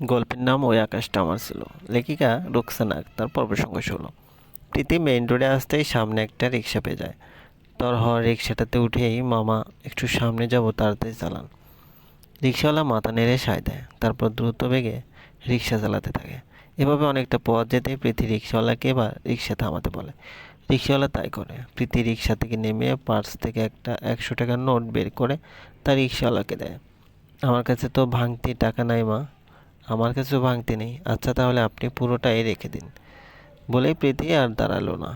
গল্পের নাম ওই আকাশটা আমার ছিল। লেখিকা রোকসানা আক্তার পর্ব সঙ্গে ষোলো প্রীতি মেইন রোডে আসতেই সামনে একটা রিক্সা পেয়ে যায়। তোর হওয়ার রিক্সাটাতে উঠেই মামা একটু সামনে যাব, তাড়াতাড়ি চালান। রিক্সাওয়ালা মাথা নেড়ে সায় দেয়, তারপর দ্রুত বেগে রিক্সা চালাতে থাকে। এভাবে অনেকটা পথ যেতে প্রীতি রিক্সাওয়ালাকে এবার রিক্সা থামাতে বলে। রিক্সাওয়ালা তাই করে। প্রীতি রিক্সা থেকে নেমে পার্স থেকে একটা একশো টাকার নোট বের করে তার রিক্সাওয়ালাকে দেয়। আমার কাছে তো ভাঙতি টাকা নাই মা আমার কাছেও ভাঙতে নেই। আচ্ছা তাহলে আপনি পুরোটাই রেখে দিন। বলেই প্রীতি আর দাঁড়াল না।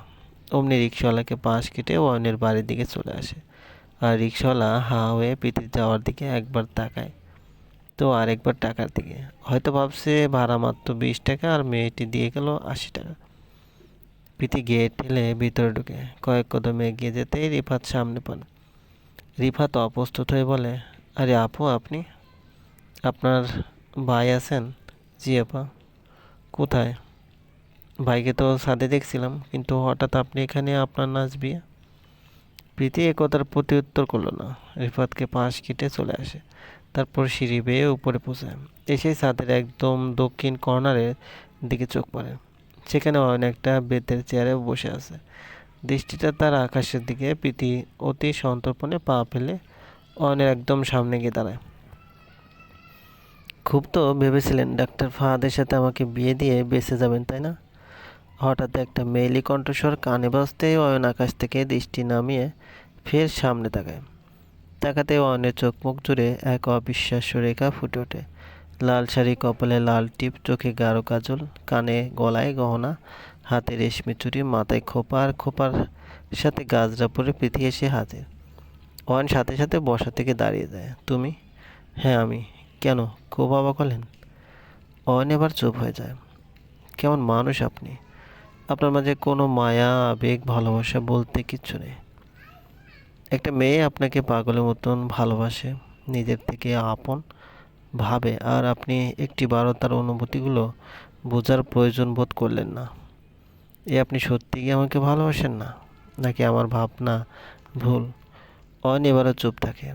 অমনি রিক্সাওয়ালাকে পাশ কেটে অয়নের বাড়ির দিকে চলে আসে। আর রিক্সাওয়ালা হা হয়ে প্রীতির যাওয়ার দিকে একবার তাকায়। তো আরেকবার টাকার দিকে। হয়তো ভাবছে ভাড়া মাত্র বিশ টাকা আর মেয়েটি দিয়ে গেল আশি টাকা। প্রীতি গেট ঠেলে ভিতরে ঢুকে। কয়েক কদম এগিয়ে যেতেই রিফাত সামনে পান রিফাত অপ্রস্তুত হয়ে বলে, আরে আপু, আপনি? আপনার ভাই আছেন? জি, আপা। কোথায়? ভাইকে তো সাথে দেখছিলাম, কিন্তু হঠাৎ আপনি এখানে আপনার নাচ বিয়ে প্রীতি একথার প্রতি উত্তর করল না। রিফাতকে পাশ কেটে চলে আসে। তারপর সিঁড়ি বেয়ে উপরে পৌঁছায়। এসেই ছাদের একদম দক্ষিণ কর্নারের দিকে চোখ পড়ে। সেখানে অনেকটা বেতের চেয়ারে বসে আছে। দৃষ্টিটা তার আকাশের দিকে। প্রীতি অতি সন্তর্পণে পা ফেলে অয়নের একদম সামনে গিয়ে দাঁড়ায়। খুব তো ভেবেছিলেন ডাক্তার ফাহাদের সাথে আমাকে বিয়ে দিয়ে বেঁচে যাবেন, তাই না? হঠাৎ একটা মেয়েলি কণ্ঠস্বর কানে বাজতেই অয়ন আকাশ থেকে দৃষ্টি নামিয়ে ফের সামনে তাকায়। তাকাতে অয়নের চোখ মুখ জুড়ে এক অবিশ্বাস্য রেখা ফুটে ওঠে। লাল শাড়ি কপালে লাল টিপ, চোখে গাঢ় কাজল, কানে গলায় গহনা, হাতে রেশমি চুরি মাথায় খোপা আর খোপার সাথে গাজরা পরে পৃথি এসে হাজির। অয়ন সাথে সাথে বসা থেকে দাঁড়িয়ে যায়। তুমি? হ্যাঁ আমি। কেন? খুব অবাক হলেন? অয়ন এবার চুপ হয়ে যায়। কেমন মানুষ আপনি। আপনার মাঝে কোনো মায়া, আবেগ, ভালোবাসা বলতে কিচ্ছু নেই। একটা মেয়ে আপনাকে পাগলের মতন ভালোবাসে, নিজের থেকে আপন ভাবে, আর আপনি একটি বারো তার অনুভূতিগুলো বোঝার প্রয়োজন বোধ করলেন না। এ আপনি সত্যি কি আমাকে ভালোবাসেন না? নাকি আমার ভাবনা ভুল? অয়ন এবারও চুপ থাকে।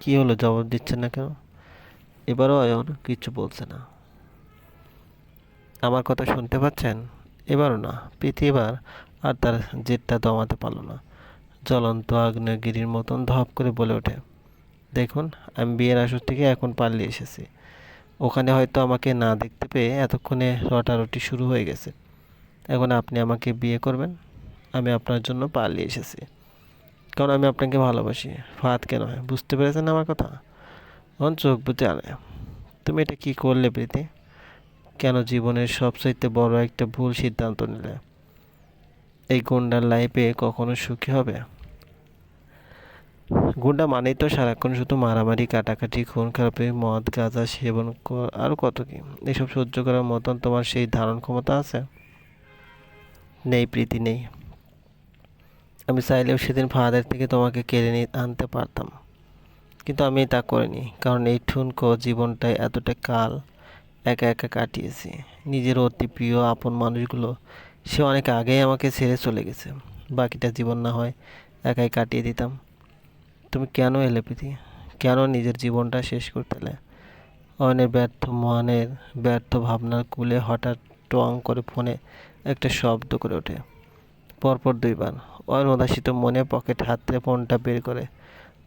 কি হলো? জবাব দিচ্ছেন না কেন? এবারও অয়ন কিচ্ছু বলছে না। আমার কথা শুনতে পাচ্ছেন? এবারও না প্রীতি এবার আর তার জেদটা দমাতে পারল না। জ্বলন্ত আগ্নেয়গিরির মতন ধপ করে বলে ওঠে, দেখুন, আমি বিয়ের আসর থেকে এখন পালিয়ে এসেছি। ওখানে হয়তো আমাকে না দেখতে পেয়ে এতক্ষণে রটারটি শুরু হয়ে গেছে। এখন আপনি আমাকে বিয়ে করবেন, আমি আপনার জন্য পালিয়ে এসেছি। কারণ আমি আপনাকে ভালোবাসি। ফাঁদ কেন হয়? বুঝতে পেরেছেন আমার কথা? এখন চোখ বুঝে আনে। তুমি এটা কী করলে প্রীতি? কেন জীবনের সবচাইতে বড় একটা ভুল সিদ্ধান্ত নিলে? এই গুন্ডার লাইফে কখনো সুখী হবে? গুন্ডা মানেই তো সারাক্ষণ শুধু মারামারি, কাটাকাটি, খুন, খারাপি, মদ, গাঁজা, সেবন আর কত কি? এসব সহ্য করার মতন তোমার সেই ধারণ ক্ষমতা আছে? নেই প্রীতি, নেই। আমি চাইলেও সেদিন ফাদার থেকে তোমাকে কেড়ে নিয়ে আনতে পারতাম। কিন্তু আমি তা করিনি, কারণ এই ঠুনকো জীবনটাই এতটা কাল একা একা কাটিয়েছি। নিজের অতি প্রিয় আপন মানুষগুলো, সে অনেক আগেই আমাকে ছেড়ে চলে গেছে। বাকিটা জীবন না হয় একাই কাটিয়ে দিতাম। তুমি কেন এলে প্রীতি? কেন নিজের জীবনটা শেষ করতে এলে? অয়নের ব্যর্থ মনের, ব্যর্থ ভাবনার কুলে হঠাৎ টং করে ফোনে একটা শব্দ করে ওঠে। পরপর দুইবার। অয়ন উদাসিত মনে পকেট হাতে ফোনটা বের করে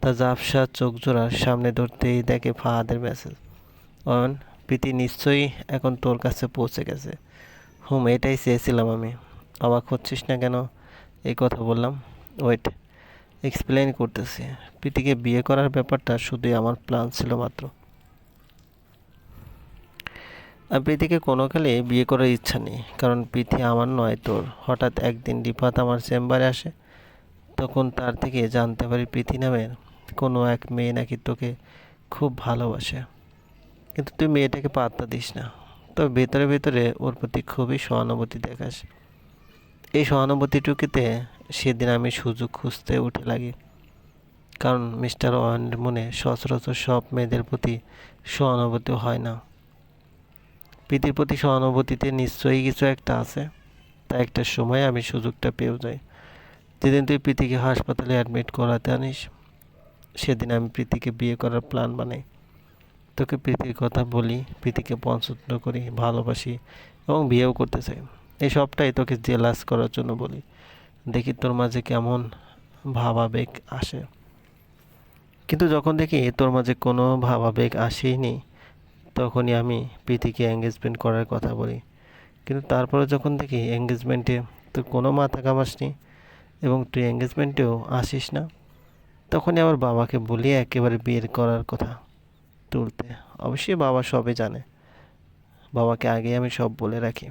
তা জাফসা চোখ জোড়ার সামনে ধরতেই দেখে ফাহাদের মেসেজ অয়ন, প্রীতি নিশ্চয়ই এখন তোর কাছে পৌঁছে গেছে। হুম, এটাই চেয়েছিলাম আমি। অবাক হচ্ছিস না কেন? এই কথা বললাম। ওয়েট এক্সপ্লেন করতেছি। প্রীতিকে বিয়ে করার ব্যাপারটা শুধুই আমার প্ল্যান ছিল মাত্র। আর প্রীতিকে কোনো কালে বিয়ে করার ইচ্ছা নেই, কারণ প্রীতি আমার নয় তোর। হঠাৎ একদিন রিফাত আমার চেম্বারে আসে, তখন তার থেকে জানতে পারি প্রীতি নামের কোনো এক মেয়ে নাকি তোকে খুব ভালোবাসে। কিন্তু তুই মেয়েটাকে পাত্তা দিস না। তবে ভেতরে ভেতরে ওর প্রতি খুবই সহানুভূতি দেখাস। এই সহানুভূতিটুকুতে সেদিন আমি সুযোগ খুঁজতে উঠে লাগি। কারণ মিস্টার ওয়ানের মনে সচরাচর সব মেয়েদের প্রতি সহানুভূতি হয় না। প্রীতির প্রতি সহানুভূতিতে নিশ্চয়ই কিছু একটা আছে। তা একটা সময় আমি সুযোগটা পেয়েও যাই। যেদিন তুই প্রীতিকে হাসপাতালে অ্যাডমিট করাতে আনিস সেদিন আমি প্রীতিকে বিয়ে করার প্ল্যান বানাই। তোকে প্রীতির কথা বলি, প্রীতিকে পছন্দ করি, ভালোবাসি এবং বিয়েও করতে চাই। এই সবটাই তোকে জেলাস করার জন্য বলি। দেখি তোর মাঝে কেমন ভাবাবেগ আসে। কিন্তু যখন দেখি তোর মাঝে কোনো ভাবাবেগ আসেইনি, তখনই আমি প্রীতিকে এঙ্গেজমেন্ট করার কথা বলি। কিন্তু তারপরে যখন দেখি এঙ্গেজমেন্টে তোর কোনো মাথা কামাসনি এবং তুই এঙ্গেজমেন্টেও আসিস না তখনই আবার বাবাকে বলি একেবারে বিয়ের করার কথা তুলতে। অবশ্যই বাবা সবে জানে। বাবাকে আগে আমি সব বলে রাখি।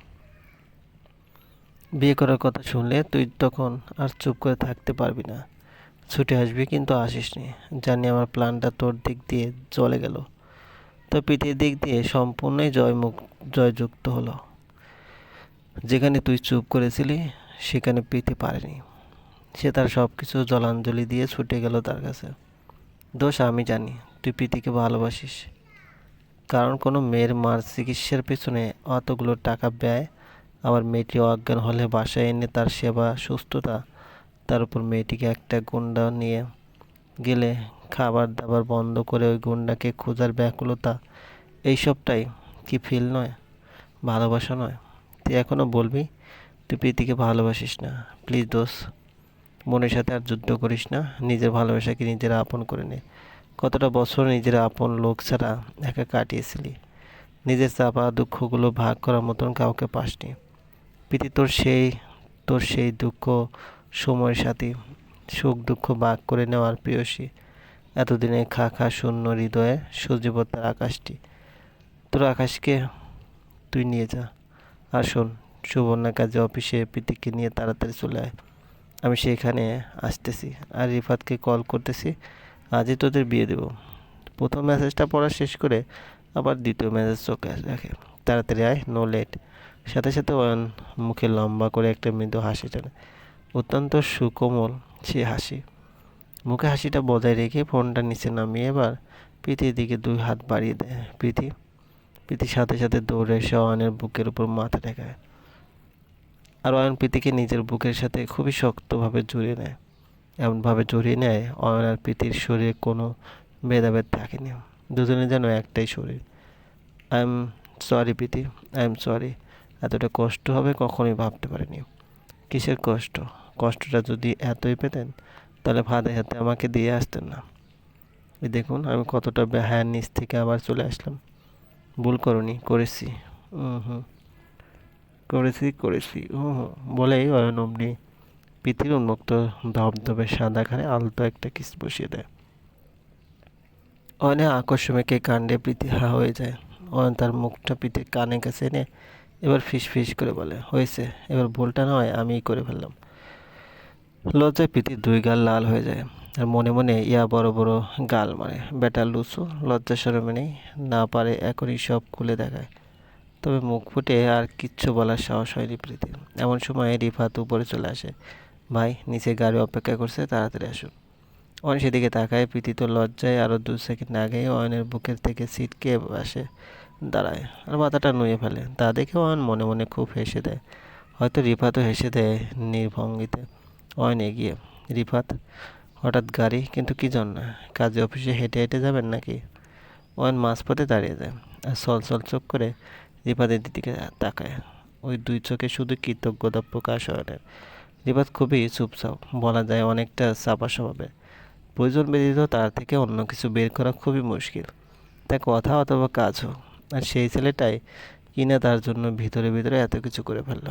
বিয়ে করার কথা শুনলে তুই তখন আর চুপ করে থাকতে পারবি না। ছুটে আসবি কিন্তু আসিস নি জানি আমার প্ল্যানটা তোর দিক দিয়ে চলে গেল। তো পিঠের দিক দিয়ে সম্পূর্ণই জয়মুখ জয়যুক্ত হলো। যেখানে তুই চুপ করেছিলি, সেখানে পিতে পারেনি। সে তার সব কিছু জলাঞ্জলি দিয়ে ছুটে গেল তার কাছে। দোষ আমি জানি, তুই প্রীতিকে ভালোবাসিস। কারণ কোনো মেয়ের মার চিকিৎসার পেছনে অতগুলো টাকা ব্যয়, আবার মেয়েটি অজ্ঞান হলে বাসায় এনে তার সেবা, সুস্থতা, তার উপর মেয়েটিকে একটা গুন্ডা নিয়ে গেলে খাবার দাবার বন্ধ করে ওই গুন্ডাকে খোঁজার ব্যাকুলতা, এইসবটাই কি ফিল নয়? ভালোবাসা নয়? তুই এখনও বলবি, তুই প্রীতিকে ভালোবাসিস না। প্লিজ দোষ মনের সাথে আর যুদ্ধ করিস না। নিজের ভালোবাসাকে নিজেরা আপন করে নে। কতটা বছর নিজেরা আপন লোক ছাড়া একা কাটিয়েছিলি? নিজের চাপা দুঃখগুলো ভাগ করার মতন কাউকে পাসনি। প্রীতি তোর সেই তোর সেই দুঃখ, সময়ের সাথে সুখ দুঃখ ভাগ করে নেওয়ার প্রিয়সী। এতদিনে খা খা শূন্য হৃদয়ে সজীবতার আকাশটি। তোর আকাশকে তুই নিয়ে যা। আর শোন, সুবর্ণা কাজে অফিসে প্রীতিকে নিয়ে তাড়াতাড়ি চলে আয়। আমি সেখানে আসতেছি আর রিফাতকে কল করতেছি, আজই তোদের বিয়ে দেবো। প্রথম মেসেজটা পড়া শেষ করে আবার দ্বিতীয় মেসেজ চোখে রাখে তাড়াতাড়ি আয় নো লেট সাথে সাথে অয়ন মুখে লম্বা করে একটা মৃদু হাসি টানে। অত্যন্ত সুকোমল সে হাসি। মুখে হাসিটা বজায় রেখে ফোনটা নিচে নামিয়ে এবার প্রীতির দিকে দুই হাত বাড়িয়ে দেয়। প্রীতি প্রীতির সাথে সাথে দৌড়ে এসে অয়নের বুকের উপর মাথা ঠেকায়। আর অয়ন প্রীতিকে নিজের বুকের সাথে খুবই শক্তভাবে জড়িয়ে নেয়। এমনভাবে জড়িয়ে নেয়, অয়ন আর প্রীতির শরীরে কোনো ভেদাভেদ থাকেনি। দুজনে যেন একটাই শরীর। I am sorry Preeti. I am sorry এতটা কষ্ট হবে কখনোই ভাবতে পারিনি। কিসের কষ্ট? কষ্টটা যদি এতই পেতেন, তাহলে ভাতে হাতে আমাকে দিয়ে আসতেন না। এই দেখুন, আমি কতটা বেহায়ার নিচ থেকে আবার চলে আসলাম। ভুল করনি, করেছি। হুম হুম। করেছি করেছি। ও, বলেই অয়ন অমনি পৃথিবীর উন্মুক্ত ধবধবে সাদা ঘাড়ে আলতো একটা কিস বসিয়ে দেয়। অয়নে আকস্মিকে কাণ্ডে প্রীতি হা হয়ে যায়। অয়ন তার মুখটা পিঠে কানে কাছে এনে এবার ফিস ফিস করে বলে, হয়েছে, এবার ভুলটা নয়, আমিই করে ফেললাম। লজ্জায় প্রীতির দুই গাল লাল হয়ে যায় আর মনে মনে ইয়া বড় বড় গাল মারে। বেটা লুচু লজ্জা সরমে নেই, না পারে এখনই সব খুলে দেখায়। তবে মুখ ফুটে আর কিচ্ছু বলার সাহস হয়নি প্রীতি এমন সময় রিফাত উপরে চলে আসে। ভাই, নিচে গাড়ি অপেক্ষা করছে, তাড়াতাড়ি আসুন অয়ন সেদিকে তাকায়, প্রীতি তো লজ্জায় আরও দু সেকেন্ড আগেই অয়নের বুকের থেকে সিটকে আসে, দাঁড়ায় আর মাথাটা নুয়ে ফেলে। তা দেখে অয়ন মনে মনে খুব হেসে দেয়। হয়তো রিফাতও হেসে দেয় নির্ভঙ্গিতে। অয়ন এগিয়ে, রিফাত, হঠাৎ গাড়ি? কিন্তু কী জন্য? কাজে অফিসে হেঁটে হেঁটে যাবেন নাকি? অয়ন মাঝপথে দাঁড়িয়ে যায় আর সল সল চোখ করে রিফাতের দিকে তাকায়। ওই দুই চোখে শুধু কৃতজ্ঞতা প্রকাশ হয় রিফাত খুবই চুপচাপ, বলা যায় অনেকটা চাপা স্বভাবের। প্রয়োজন ব্যতীত তার থেকে অন্য কিছু বের করা খুবই মুশকিল। তা কথা অথবা কাজ হোক আর সেই ছেলেটাই কিনা তার জন্য ভিতরে ভিতরে এত কিছু করে ফেলল।